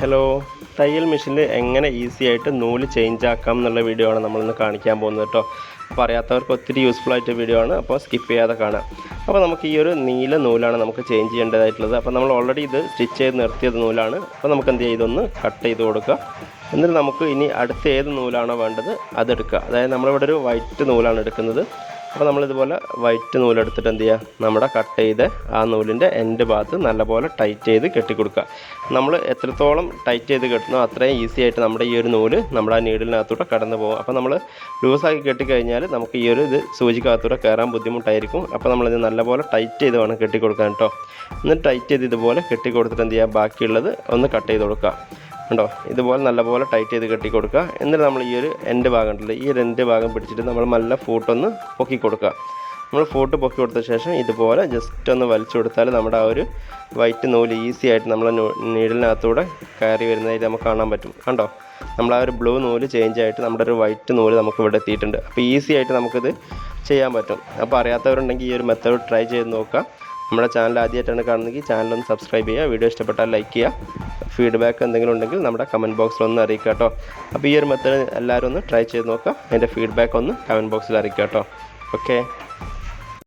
Hello. തയ്യൽ മെഷീനിൽ എങ്ങനെ ഈസി ആയിട്ട് നൂൽ ചേഞ്ച് ആക്കാം എന്നുള്ള വീഡിയോ ആണ് നമ്മളിന്ന് കാണിക്കാൻ പോകുന്നത് കേട്ടോ അപ്പോൾ അറിയാത്തവർക്ക് ഒത്തിരി യൂസ്ഫുൾ ആയിട്ട് വീഡിയോ ആണ് അപ്പോൾ സ്കിപ്പ് ചെയ്യാതെ കാണാം. അപ്പോൾ നമുക്ക് ഈ ഒരു നീല നൂലാണ് നമുക്ക് ചേഞ്ച് ചെയ്യേണ്ടതായിട്ടുള്ളത്. അപ്പോൾ നമ്മൾ ഓൾറെഡി ഇത് സ്റ്റിച്ച് ചെയ്ത് നിർത്തിയത് നൂലാണ്. അപ്പോൾ നമുക്ക് എന്ത് ചെയ്തൊന്ന് കട്ട് ചെയ്ത് കൊടുക്കുക. എന്നിട്ട് നമുക്ക് ഇനി അടുത്ത ഏത് നൂലാണോ വേണ്ടത് അതെടുക്കുക. അതായത് നമ്മളിവിടെ ഒരു വൈറ്റ് നൂലാണ് എടുക്കുന്നത്. അപ്പോൾ നമ്മളിതുപോലെ വൈറ്റ് നൂലെടുത്തിട്ട് എന്ത് ചെയ്യുക നമ്മുടെ കട്ട് ചെയ്ത് ആ നൂലിന്റെ എൻഡ് ഭാഗത്ത് നല്ലപോലെ ടൈറ്റ് ചെയ്ത് കെട്ടിക്കൊടുക്കുക. നമ്മൾ എത്രത്തോളം ടൈറ്റ് ചെയ്ത് കെട്ടുന്നോ അത്രയും ഈസി ആയിട്ട് നമ്മുടെ ഈ ഒരു നൂൽ നമ്മുടെ ആ നീഡിലിനകത്തൂടെ കടന്നു പോകും. അപ്പോൾ നമ്മൾ ലൂസാക്കി കെട്ടിക്കഴിഞ്ഞാൽ നമുക്ക് ഈ ഒരു ഇത് സൂചിക്കകത്തൂടെ കയറാൻ ബുദ്ധിമുട്ടായിരിക്കും. അപ്പോൾ നമ്മളിത് നല്ലപോലെ ടൈറ്റ് ചെയ്ത് വേണം കെട്ടിക്കൊടുക്കാൻ കേട്ടോ എന്നിട്ട് ടൈറ്റ് ചെയ്ത് ഇതുപോലെ കെട്ടിക്കൊടുത്തിട്ട് എന്ത് ചെയ്യുക ബാക്കിയുള്ളത് ഒന്ന് കട്ട് ചെയ്ത് കൊടുക്കുക. ഉണ്ടോ ഇതുപോലെ നല്ലപോലെ ടൈറ്റ് ചെയ്ത് കെട്ടി കൊടുക്കുക. എന്നിട്ട് നമ്മൾ ഈ ഒരു എൻഡ് ഭാഗം ഉണ്ടല്ലോ ഈ ഒരു എൻഡ് ഭാഗം പിടിച്ചിട്ട് നമ്മൾ നല്ല ഫൂട്ടൊന്ന് പൊക്കി കൊടുക്കുക. നമ്മൾ ഫോട്ട് പൊക്കി കൊടുത്ത ശേഷം ഇതുപോലെ ജസ്റ്റ് ഒന്ന് വലിച്ചു കൊടുത്താൽ നമ്മുടെ ആ ഒരു വൈറ്റ് നൂൽ ഈസി ആയിട്ട് നമ്മളെ നീഡിലിനകത്തൂടെ കയറി വരുന്നതായിട്ട് നമുക്ക് കാണാൻ പറ്റും. കണ്ടോ? നമ്മൾ ആ ഒരു ബ്ലൂ നൂൽ ചേഞ്ച് ആയിട്ട് നമ്മുടെ ഒരു വൈറ്റ് നൂൽ നമുക്ക് ഇവിടെ എത്തിയിട്ടുണ്ട്. അപ്പോൾ ഈസി ആയിട്ട് നമുക്കിത് ചെയ്യാൻ പറ്റും. അപ്പോൾ അറിയാത്തവരുണ്ടെങ്കിൽ ഈ ഒരു മെത്തേഡ് ട്രൈ ചെയ്ത് നോക്കുക. നമ്മുടെ ചാനൽ ആദ്യമായിട്ടാണ് കാണുന്നതെങ്കിൽ ചാനൽ ഒന്ന് സബ്സ്ക്രൈബ് ചെയ്യുക. വീഡിയോ ഇഷ്ടപ്പെട്ടാൽ ലൈക്ക് ചെയ്യുക. ഫീഡ്ബാക്ക് എന്തെങ്കിലും ഉണ്ടെങ്കിൽ നമ്മുടെ കമന്റ് ബോക്സിൽ ഒന്ന് അറിയിക്കുക കേട്ടോ. അപ്പോൾ ഈ ഒരു മെത്തേഡ് എല്ലാവരും ഒന്ന് ട്രൈ ചെയ്ത് നോക്കുക. അതിന്റെ ഫീഡ്ബാക്ക് ഒന്ന് കമന്റ് ബോക്സിൽ അറിയിക്കുക കേട്ടോ. ഓക്കെ